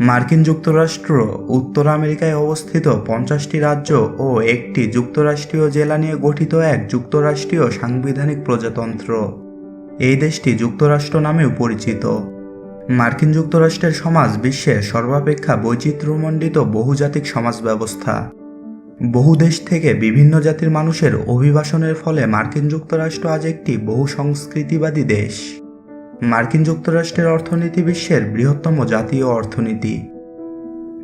মার্কিন যুক্তরাষ্ট্র উত্তর আমেরিকায় অবস্থিত পঞ্চাশটি রাজ্য ও একটি যুক্তরাষ্ট্রীয় জেলা নিয়ে গঠিত এক যুক্তরাষ্ট্রীয় সাংবিধানিক প্রজাতন্ত্র। এই দেশটি যুক্তরাষ্ট্র নামেও পরিচিত। মার্কিন যুক্তরাষ্ট্রের সমাজ বিশ্বের সর্বাপেক্ষা বৈচিত্র্যমণ্ডিত বহুজাতিক সমাজ ব্যবস্থা বহু দেশ থেকে বিভিন্ন জাতির মানুষের অভিবাসনের ফলে মার্কিন যুক্তরাষ্ট্র আজ একটি বহু সংস্কৃতিবাদী দেশ। মার্কিন যুক্তরাষ্ট্রের অর্থনীতি বিশ্বের বৃহত্তম জাতীয় অর্থনীতি।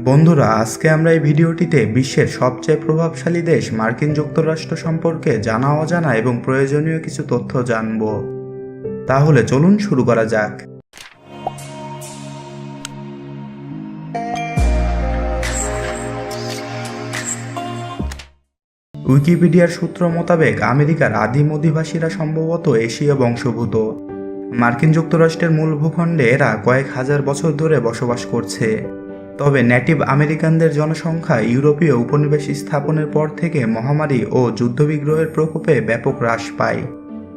বন্ধুরা, আজকে আমরা এই ভিডিওটিতে বিশ্বের সবচেয়ে প্রভাবশালী দেশ মার্কিন যুক্তরাষ্ট্র সম্পর্কে জানা, অজানা এবং প্রয়োজনীয় কিছু তথ্য জানব। তাহলে চলুন শুরু করা যাক। উইকিপিডিয়ার সূত্র মোতাবেক আমেরিকার আদিম অধিবাসীরা সম্ভবত এশীয় বংশোদ্ভূত। মার্কিন যুক্তরাষ্ট্রের মূল ভূখণ্ডে এরা কয়েক হাজার বছর ধরে বসবাস করছে। তবে নেটিভ আমেরিকানদের জনসংখ্যা ইউরোপীয় উপনিবেশ স্থাপনের পর থেকে মহামারী ও যুদ্ধবিগ্রহের প্রকোপে ব্যাপক হ্রাস পায়।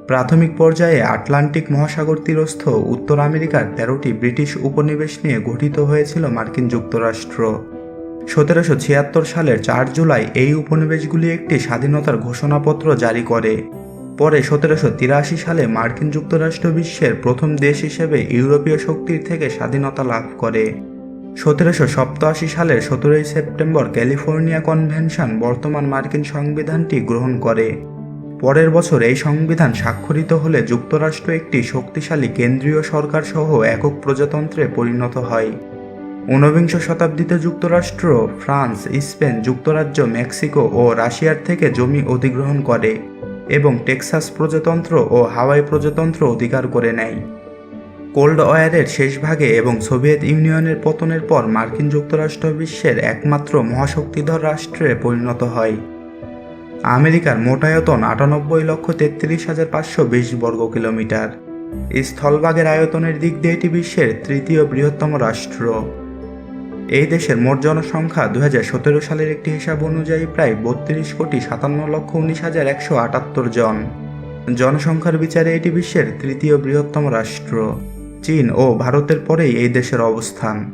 প্রাথমিক পর্যায়ে আটলান্টিক মহাসাগর তীরস্থ উত্তর আমেরিকার তেরোটি ব্রিটিশ উপনিবেশ নিয়ে গঠিত হয়েছিল মার্কিন যুক্তরাষ্ট্র। সতেরোশো ছিয়াত্তর সালের চার জুলাই এই উপনিবেশগুলি একটি স্বাধীনতার ঘোষণাপত্র জারি করে। পরে সতেরোশো তিরাশি সালে মার্কিন যুক্তরাষ্ট্র বিশ্বের প্রথম দেশ হিসেবে ইউরোপীয় শক্তির থেকে স্বাধীনতা লাভ করে। সতেরোশো সপ্তাশি সালের সতেরোই সেপ্টেম্বর ক্যালিফোর্নিয়া কনভেনশন বর্তমান মার্কিন সংবিধানটি গ্রহণ করে। পরের বছর এই সংবিধান স্বাক্ষরিত হলে যুক্তরাষ্ট্র একটি শক্তিশালী কেন্দ্রীয় সরকার সহ একক প্রজাতন্ত্রে পরিণত হয়। ঊনবিংশ শতাব্দীতে যুক্তরাষ্ট্র, ফ্রান্স, স্পেন, যুক্তরাজ্য, মেক্সিকো ও রাশিয়ার থেকে জমি অধিগ্রহণ করে। এবং টেক্সাস প্রজাতন্ত্র ও হাওয়াই প্রজাতন্ত্র অধিকার করে নেয়। কোল্ড ওয়ারের শেষ ভাগে এবং সোভিয়েত ইউনিয়নের পতনের পর মার্কিন যুক্তরাষ্ট্র বিশ্বের একমাত্র মহাশক্তিধর রাষ্ট্রে পরিণত হয়। আমেরিকার মোটায়তন আটানব্বই লক্ষ তেত্রিশ হাজার পাঁচশো বিশ বর্গ কিলোমিটার। স্থলভাগের আয়তনের দিক দিয়ে এটি বিশ্বের তৃতীয় বৃহত্তম রাষ্ট্র। এই দেশের মোট জনসংখ্যা দু হাজার সতেরো সালের একটি হিসাব অনুযায়ী প্রায় বত্রিশ কোটি সাতান্ন লক্ষ উনিশ হাজার একশো আটাত্তর জন। জনসংখ্যার বিচারে এটি বিশ্বের তৃতীয় বৃহত্তম রাষ্ট্র, চীন ও ভারতের পরেই এই দেশের অবস্থান।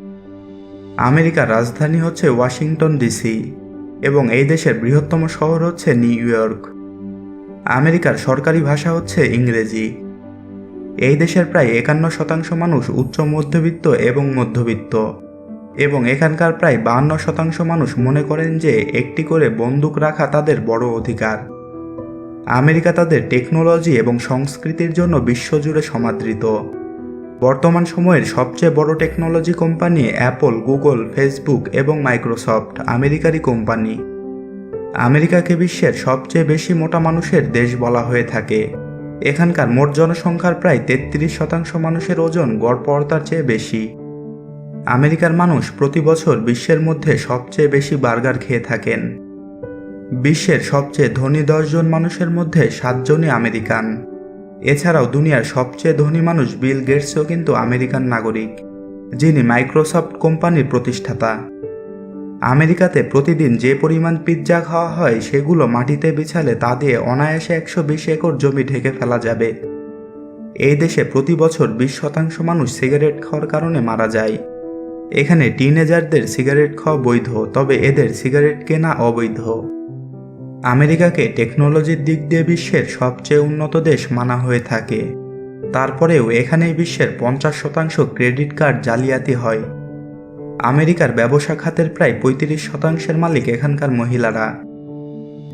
আমেরিকার রাজধানী হচ্ছে ওয়াশিংটন ডিসি এবং এই দেশের বৃহত্তম শহর হচ্ছে নিউ ইয়র্ক। আমেরিকার সরকারি ভাষা হচ্ছে ইংরেজি। এই দেশের প্রায় একান্ন শতাংশ মানুষ উচ্চ মধ্যবিত্ত এবং মধ্যবিত্ত। এবং এখানকার প্রায় বাহান্ন শতাংশ মানুষ মনে করেন যে একটি করে বন্দুক রাখা তাদের বড় অধিকার। আমেরিকা তাদের টেকনোলজি এবং সংস্কৃতির জন্য বিশ্বজুড়ে সমাদৃত। বর্তমান সময়ের সবচেয়ে বড় technology company Apple, Google, Facebook এবং মাইক্রোসফট আমেরিকারই কোম্পানি। আমেরিকাকে বিশ্বের সবচেয়ে বেশি মোটা মানুষের দেশ বলা হয়ে থাকে। এখানকার মোট জনসংখ্যার প্রায় তেত্রিশ শতাংশ মানুষের ওজন গড় পড়তার চেয়ে বেশি। আমেরিকার মানুষ প্রতি বছর বিশ্বের মধ্যে সবচেয়ে বেশি বার্গার খেয়ে থাকেন। বিশ্বের সবচেয়ে ধনী দশজন মানুষের মধ্যে সাতজনই আমেরিকান। এছাড়াও দুনিয়ার সবচেয়ে ধনী মানুষ বিল গেটসও কিন্তু আমেরিকান নাগরিক, যিনি মাইক্রোসফট কোম্পানির প্রতিষ্ঠাতা। আমেরিকাতে প্রতিদিন যে পরিমাণ পিৎজা খাওয়া হয়, সেগুলো মাটিতে বিছালে তা দিয়ে অনায়াসে একশো বিশ একর জমি ঢেকে ফেলা যাবে। এই দেশে প্রতি বছর বিশ শতাংশ মানুষ সিগারেট খাওয়ার কারণে মারা যায়। এখানে টিনেজারদের সিগারেট খাওয়া বৈধ, তবে এদের সিগারেট কেনা অবৈধ। আমেরিকাকে টেকনোলজির দিক দিয়ে বিশ্বের সবচেয়ে উন্নত দেশ মানা হয়ে থাকে। তারপরেও এখানেই বিশ্বের পঞ্চাশ শতাংশ ক্রেডিট কার্ড জালিয়াতি হয়। আমেরিকার ব্যবসা খাতের প্রায় পঁয়ত্রিশ শতাংশের মালিক এখানকার মহিলারা।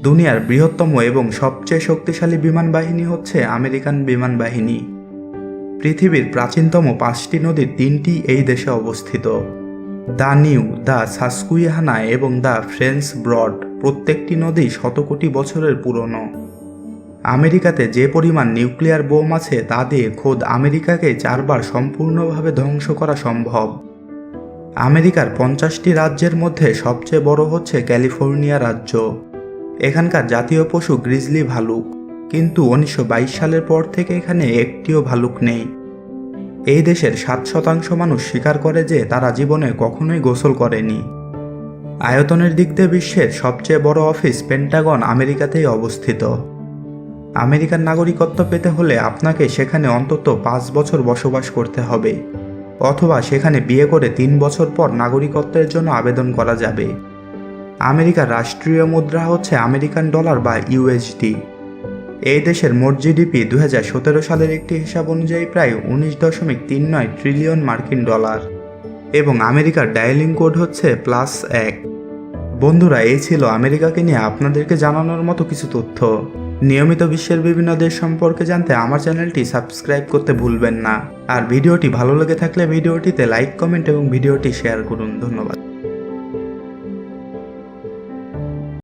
দুনিয়ার বৃহত্তম এবং সবচেয়ে শক্তিশালী বিমান বাহিনী হচ্ছে আমেরিকান বিমান বাহিনী পৃথিবীর প্রাচীনতম পাঁচটি নদীর তিনটি এই দেশে অবস্থিত। দ্য নিউ, দ্য সাসকুইহানা এবং দ্য ফ্রেন্স ব্রড প্রত্যেকটি নদী শত কোটি বছরের পুরনো। আমেরিকাতে যে পরিমাণ নিউক্লিয়ার বোম আছে তা দিয়ে খোদ আমেরিকাকে চারবার সম্পূর্ণভাবে ধ্বংস করা সম্ভব। আমেরিকার পঞ্চাশটি রাজ্যের মধ্যে সবচেয়ে বড় হচ্ছে ক্যালিফোর্নিয়া রাজ্য। এখানকার জাতীয় পশু গ্রিজলি ভালুক। কিন্তু উনিশশো বাইশ সালের পর থেকে এখানে একটিও ভালুক নেই। এই দেশের সাত শতাংশ মানুষ স্বীকার করে যে তারা জীবনে কখনোই গোসল করেনি। আয়তনের দিক দিয়ে বিশ্বের সবচেয়ে বড় অফিস পেন্টাগন আমেরিকাতেই অবস্থিত। আমেরিকার নাগরিকত্ব পেতে হলে আপনাকে সেখানে অন্তত পাঁচ বছর বসবাস করতে হবে, অথবা সেখানে বিয়ে করে তিন বছর পর নাগরিকত্বের জন্য আবেদন করা যাবে। আমেরিকার রাষ্ট্রীয় মুদ্রা হচ্ছে আমেরিকান ডলার বা ইউএসডি এই দেশের মোট জিডিপি দু হাজার সতেরো সালের একটি হিসাব অনুযায়ী প্রায় উনিশ দশমিক তিন নয় ট্রিলিয়ন মার্কিন ডলার এবং আমেরিকার ডায়ালিং কোড হচ্ছে প্লাস এক। বন্ধুরা, এই ছিল আমেরিকাকে নিয়ে আপনাদেরকে জানানোর মতো কিছু তথ্য। নিয়মিত বিশ্বের বিভিন্ন দেশ সম্পর্কে জানতে আমার চ্যানেলটি সাবস্ক্রাইব করতে ভুলবেন না। আর ভিডিওটি ভালো লেগে থাকলে ভিডিওটিতে লাইক, কমেন্ট এবং ভিডিওটি শেয়ার করুন। ধন্যবাদ।